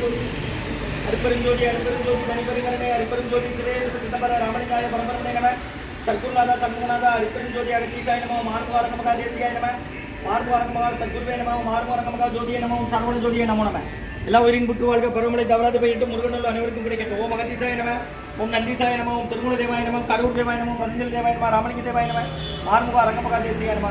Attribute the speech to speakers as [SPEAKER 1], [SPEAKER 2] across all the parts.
[SPEAKER 1] அருப்பெருஞ்சோதி அருப்பெருஞ்சோதி அருப்பெருஞ்சோதி தனிப்பெருங்கரனே அருப்பெருஞ்சோதி சிவேச சிதம்பர ராமலிங்காய பரம்பரமே சர்க்குநாத சர்க்குருநாதா சண்முகநாதா அருப்பெருஞ்சோதி அகத்தீசாய நமோ மார்புவாரங்கமகா தேசியாய நம. மார்புவாரங்கமகா சர்க்குருவே நமோ மார்புவாரங்கமகா ஜோதிய நமோ சரவண ஜோதிய நமோ நம. எல்லா உயிரின் புற்று வாழ்க பருவமழை தவறாது போயிட்டு முருகனூர் அனைவருக்கும் கிடைக்கட்டும். ஓம் அகத்தீசாய நம. ஓம் நந்தீசாய நம ஓம் திருமூல தேவாய நம கரூர் தேவாய நம பதஞ்சலி தேவாய நம ராமலிங்க தேவாய நம மார்முக அரங்கமகா தேசிகாய நம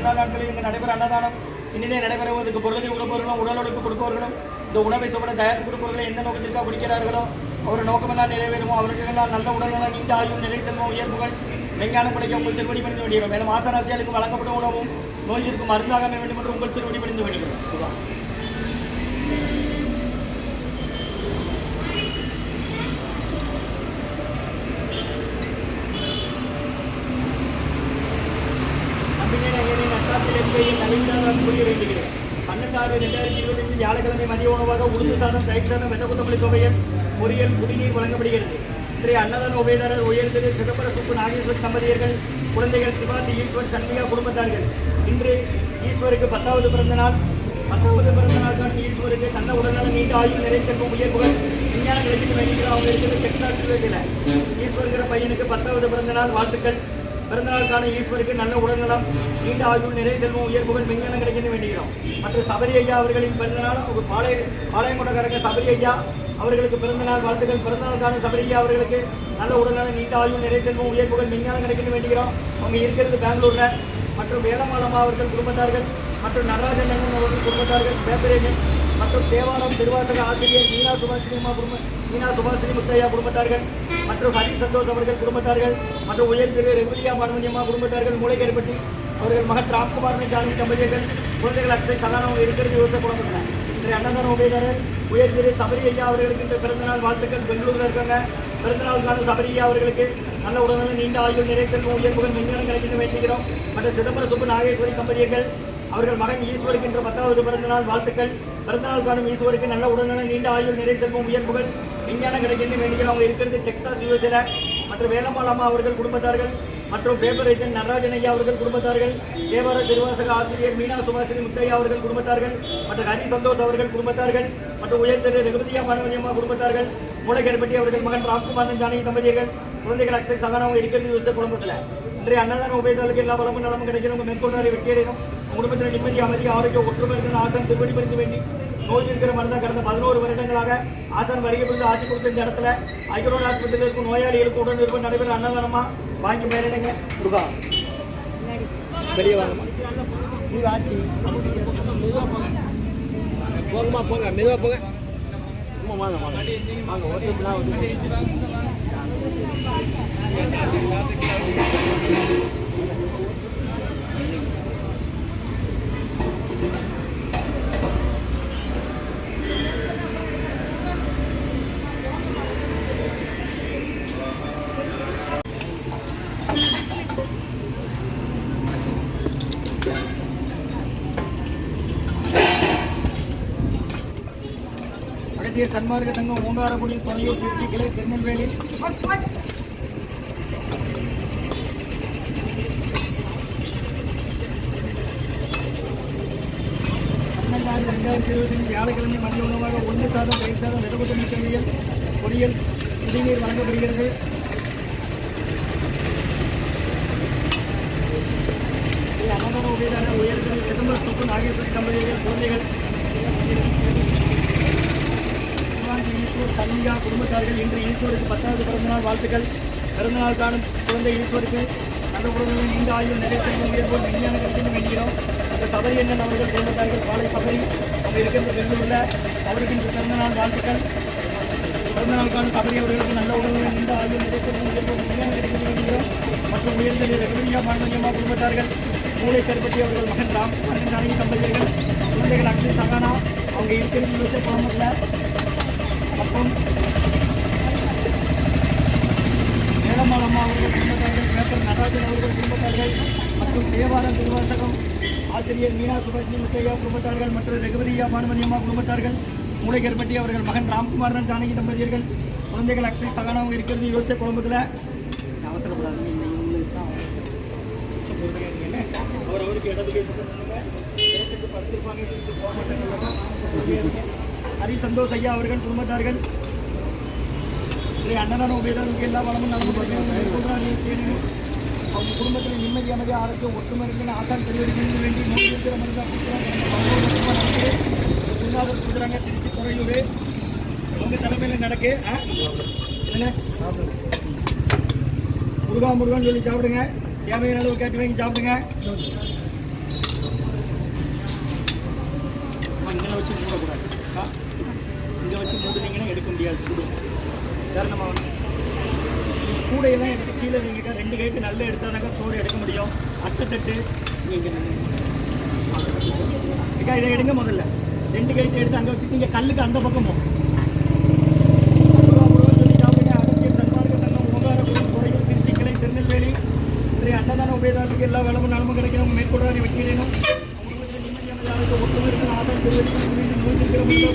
[SPEAKER 1] எல்லா நாட்களில் இங்கு நடைபெற அன்னதானம். இனிதே நடைபெறுவதற்கு பொருளை உழப்பவர்களும் உடல் உழைப்பு கொடுப்பவர்களும் இந்த உணவை சுவட தயாரிப்பு கொடுப்பவர்களை எந்த நோக்கத்திற்காக குடிக்கிறார்களோ அவர் நோக்கமெல்லாம் நிறைவேறுமோ அவர்களுக்கெல்லாம் நல்ல உடல்நலம் நீண்ட ஆயுள் நிலை செல்வம் உயர்வுகள் மெஞ்ஞானம் கிடைக்க உங்கள் திருவடி பணிந்து வேண்டியிருக்கும் மேலும் ஆசராசியாளுக்கு வழங்கப்படும் உணவும் நோய்க்கு மருந்தாக அமைய வேண்டும் என்று உங்கள் திருவடி பணிந்து வேண்டியிருக்கிறோம் நட்டாத்தில் என்பதை கூறி புரிய வேண்டுகிறேன் பன்னெண்டாறு ரெண்டாயிரத்தி இருபத்தி வியாழக்கிழமை மதிய உணவாக உளுந்து சாதம் தயிர் சாதம் வெந்த கொத்தமல்லி துவையல் பொரியல் குடிநீர் வழங்கப்படுகிறது. இன்றைய அன்னதான உபயதாரர் உயர்ந்தது சிதம்பர சுப்பு நாகேஸ்வர் தம்பதியர்கள் குழந்தைகள் சிவாந்தி ஈஸ்வர் சண்மிகா குடும்பத்தார்கள். இன்று ஈஸ்வருக்கு பத்தாவது பிறந்த நாள் பத்தாவது பிறந்த நாள் தான் ஈஸ்வருக்கு நல்ல உடல்நலம் நீண்ட ஆயுள் நிறை செல்வம் உயர்வுகள் விஞ்ஞான நிலைக்கு வேண்டிய அவங்க இருக்கிறது டெக்ஸாஸ் ஈஸ்வருங்கிற பையனுக்கு பத்தாவது பிறந்த நாள் வாழ்த்துக்கள். பிறந்தநாளுக்கான ஈஸ்வருக்கு நல்ல உடல்நலம் நீண்ட ஆயுள் நிறை செல்வம் உயர் புகழ் விஞ்ஞானம் கிடைக்கணும் வேண்டுகிறோம் மற்ற சபரி ஐயா அவர்களின் பிறந்தநாள் அவங்க பாளைய பாளையங்கோட்டக்காரங்க சபரி ஐயா அவர்களுக்கு பிறந்தநாள் வாழ்த்துக்கள். பிறந்தநாளுக்கான சபரி ஐயா அவர்களுக்கு நல்ல உடல்நலம் நீண்ட ஆயுள் நிறை செல்வம் உயர்வுகள் விஞ்ஞானம் கிடைக்கணும் வேண்டுகிறோம் அவங்க இருக்கிறது பெங்களூர்ல. மற்றும் வேலமாலம்மா அவர்கள் குடும்பத்தார்கள் மற்றும் நடராஜன் அண்ணன் அவர்கள் குடும்பத்தார்கள் பேப்பரேஜன் மற்றும் தேவாரம் திருவாசக ஆசிரியர் மீனா சுபாஷினி குடும்ப மீனா சுபாஷினி முத்தையா குடும்பத்தார்கள். மற்றும் ஹரி சந்தோஷ் அவர்கள் குடும்பத்தார்கள் மற்றும் உயர் திரு ரெகுலியா பானுமணி குடும்பத்தார்கள் மூளைக்கேற்பட்டி அவர்கள் மகன் ராம்குமார் ஜானகி தம்பதியர்கள் குழந்தைகள் அக்ஷய் சதானம் இருக்கிறது யோசனை குடும்பத்தில் இன்றைய அன்னதான உபயதாரர் உயர் திரு சபரி ஐயா அவர்களுக்கு இன்று பிறந்தநாள் வாழ்த்துக்கள். பெங்களூரில் இருக்காங்க. பிறந்தநாளுக்கான சபரி ஐயா அவர்களுக்கு நல்ல உடல்நலம் நீண்ட ஆயுள் நிறை செல்வம் உயர்வுகள் விஞ்ஞானம் கிடைக்கணும் வேண்டுகிறோம் மற்ற சிதம்பர சுப்பு நாகேஸ்வரி தம்பதியர்கள் அவர்கள் மகன் ஈஸ்வருக்கு இன்று பத்தாவது பிறந்தநாள் வாழ்த்துக்கள். பிறந்தநாள் காணும் ஈஸ்வருக்கு நல்ல உடல்நலம் நீண்ட ஆயுள் நிறை செல்வம் உயர்வுகள் விஞ்ஞானம் கிடைக்கின்ற வேண்டிகள் அவங்க இருக்கிறது டெக்ஸாஸ் யூஎஸ்ஏல. மற்றும் வேலம்பாள் அம்மா அவர்கள் குடும்பத்தார்கள் மற்றும் பேப்பர் ஏஜென்ட் நடராஜன் ஐயா அவர்கள் குடும்பத்தார்கள் தேவார திருவாசக ஆசிரியர் மீனா சுபாசினி முத்தையா அவர்கள் குடும்பத்தார்கள் மற்றும் ஹரி சந்தோஷ் அவர்கள் குடும்பத்தார்கள் மற்றும் உயர்திரு ரகுபதியா பானுமதி அம்மா குடும்பத்தார்கள் மூளைக்கருப்பட்டி அவர்கள் மகன் ராம்குமாரன் ஜானகி தம்பதியர்கள் குழந்தைகள் அக்ஷய் அவங்க இருக்கிறது யூஎஸ்ஏ குடும்பத்தில் இன்றைய அன்னதான உபயோகத்தாளுக்கு எல்லா வளமும் நலமும் கிடைக்கணும். உங்கள் மேற்கொண்டாரை வெற்றியடையும் குடும்பத்தில் நிம்மதி அமைதி ஆரோக்கிய ஒற்றுமை இருக்கிற ஆசன் திருவடி பறிந்து வேண்டி நோய் இருக்கிற மருந்தான் கடந்த பதினோரு வருடங்களாக ஆசான் வருகை புரிந்து ஆசை கொடுத்த இந்த இடத்துல ஐக்கரோடு ஆஸ்பத்திரியில் இருக்கும் நோயாளிகளுக்கு உடன் இருப்பது நடைபெற அன்னதானமா வாங்கி மேலிடுங்க. முருகா வெளியே வாங்கம்மா. நீ ஆச்சு
[SPEAKER 2] போங்கம்மா போங்க மெதுவாக போங்க. அம்மா வாங்க வாங்க. வாங்க ஒரு நிமிஷம்
[SPEAKER 1] சன்மார்க்க சங்கம் ஓங்காரக்குடி துணையூர் திருச்சி கிளை திருநெல்வேலி. பன்னெண்டாறு ரெண்டாயிரத்தி இருபத்தஞ்சு வியாழக்கிழமை மதிய உணவாக ஒன்று சாதம் தயிர் சாதம் வெறுபத்தொன்று செவியல் பொரியல் குடிநீர் வழங்கப்படுகிறது. இது அன்னதான உபயதான உயர்திரு சிதம்பரம் சுப்பு நாகேஸ்வரி தம்பதியர்கள் குழந்தைகள். சிவாங்கி ஈஸ்வர் குடும்பத்தார்கள் இன்று ஈஸ்வருக்கு பத்தாவது பிறந்தநாள் வாழ்த்துக்கள். பிறந்தநாள் காணும் குழந்தை ஈஸ்வருக்கு நல்ல உடல்நலம் நீண்ட ஆய்வு நிறைய செல்வம் உயர்வோல் விஞ்ஞான கருத்து வேண்டுகிறோம் அந்த சபை அண்ணன் அவர்கள் குடும்பத்தார்கள் பாலை சபை அவங்க இருக்கின்ற பெருந்துள்ள அவருக்கு இன்று பிறந்தநாள் வாழ்த்துக்கள். பிறந்தநாள் காணும் சபரி அவர்களுக்கு நல்ல உடல்நலம் நீண்ட ஆய்வு நிறைய செல்வம் உயர்வோல் விஞ்ஞான கருத்து வேண்டுகிறோம் மற்றும் உயர்ந்த ரெகுலியா பாண்டவியம்மா குடும்பத்தார்கள் மூளை கருப்பட்டி அவர்கள் மகன் ராம் மகன் ஜானகி தம்பதியர்கள் குழந்தைகள் அக்ஷய் சகானா அவங்க இருக்கிற யோசிய குழம்பத்தில் மற்றும் வேலம்மாள் அம்மா அவர்கள் குடும்பத்தார்கள் பேப்பர் நடராஜன் அவர்கள் குடும்பத்தார்கள் மற்றும் தேவாரம் திருவாசகம் ஆசிரியர் மீனா சுபாஷினி முத்தையா குடும்பத்தார்கள் மற்றும் ரகுபதியா பானுமதி அம்மா குடும்பத்தார்கள் மூளைகர்பட்டி அவர்கள் மகன் ராம்குமாரன் ஜானகி தம்பதியர்கள் குழந்தைகள் அக்ஷய் சகானா அவங்க இருக்கிறது யோசிய குழம்பத்தில் அவசரப்படாது அவர் அவருக்கு இடத்துக்கு படுத்திருப்பாங்க, ஹரி சந்தோஷ் ஐயா அவர்கள் குடும்பத்தார்கள். ஸ்ரீ அன்னதான உபயோகம் எல்லா வளமும் நடந்து அவங்க குடும்பத்தில் நிம்மதி அமைதி ஆரோக்கியம் ஒற்றுமை இருக்குன்னு ஆசான் தெரிவிக்கிறது வேண்டி மூணு இருக்கிற மனிதா குருநாதர் கொடுக்குறாங்க திருச்சி துறையூர். அவங்க தலைமையில் நடக்கு. ஆ? என்ன முருகா முருகான்னு சொல்லி சாப்பிடுங்க. தேவையான அளவு கேட்டு வாங்கி சாப்பிடுங்க. இங்கே வச்சு மூடக்கூடாது இதை வச்சு மூடுனீங்கன்னா எடுக்க முடியாது சுடு. காரணமாக நீங்கள் கூடையெல்லாம் எடுத்து கீழே நீங்க ரெண்டு கைட்டு நல்லா எடுத்தாதாங்க சோறு எடுக்க முடியும். அட்டத்தட்டு நீங்கள் அக்கா இதை எடுங்க முதல்ல. ரெண்டு கைட்டு எடுத்து அங்கே வச்சு நீங்கள் கல்லுக்கு அந்த பக்கமும். சொல்லி சாப்பிடுங்க. அகத்தியர் சன்மார்க்க சங்கம் ஓங்காரபுரம் துறையூர் திருச்சி கிளை திருநெல்வேலி. இன்றைய எல்லா வளமும் நலமும் கிடைக்கணும். மேற்கொள்ளாரி வெற்றியிடணும் ஒற்றுமை இருக்கணும் ஆசான் திருவடிக்கு மீண்டும் மூன்று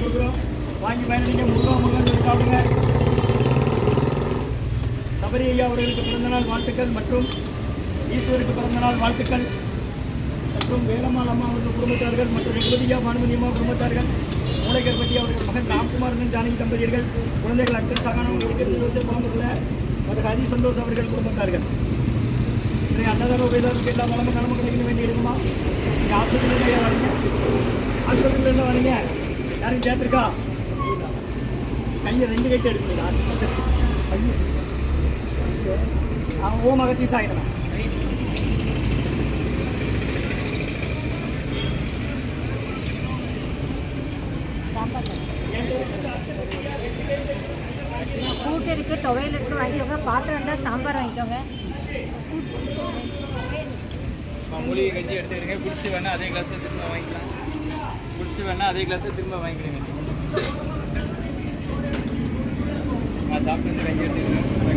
[SPEAKER 1] கொடுக்குறோம் வாங்கி பயனடிங்க முருகா முருகன் காட்டுங்க சாப்பிடுங்க சபரி ஐயா அவர்களுக்கு பிறந்தநாள் வாழ்த்துக்கள் மற்றும் ஈஸ்வருக்கு பிறந்தநாள் வாழ்த்துக்கள். மற்றும் வேலம்மாள் அம்மா அவர்கள் குடும்பத்தார்கள் மற்றும் ரெகுபதியா பானுமதி அம்மா குடும்பத்தார்கள். பற்றி அவர்கள் மகன் ராம்குமார் ஜானகி தம்பதியர்கள் குழந்தைகள் அக்சர் சகானம் இருக்கிறது குழந்தைகள மற்றும் ஹரி சந்தோஷ் அவர்கள் குடும்பத்தார்கள். இன்றைய அன்னதான உபயோகத்துக்கு எல்லா வளமும் நலமும் கிடைக்க வேண்டியிருக்குமா நீங்கள் ஆஸ்பத்திரியில் வரீங்க ஆஸ்பத்திரியில் வரீங்க யாரும் சேர்த்துருக்கா கையை ரெண்டு கைட்டு எடுக்கணுங்களா கையை ஆ, ஓம் அகத்தி சாயிரலாம்
[SPEAKER 3] கூட்டு இருக்கு துவையல் இருக்கு வாங்கிக்கோங்க. பாத்திரம் இருந்தால் சாம்பார் வாங்கிக்கோங்க.
[SPEAKER 2] மூலிகை கஞ்சி எடுத்துக்கிறீங்க குடிச்சிட்டு வேணா அதே கிளாஸை திரும்ப வாங்கிக்கலாம். குடிச்சிட்டு வேணா அதே கிளாஸை திரும்ப வாங்கிக்கிறீங்க சாப்பிட்டு வந்து கஞ்சி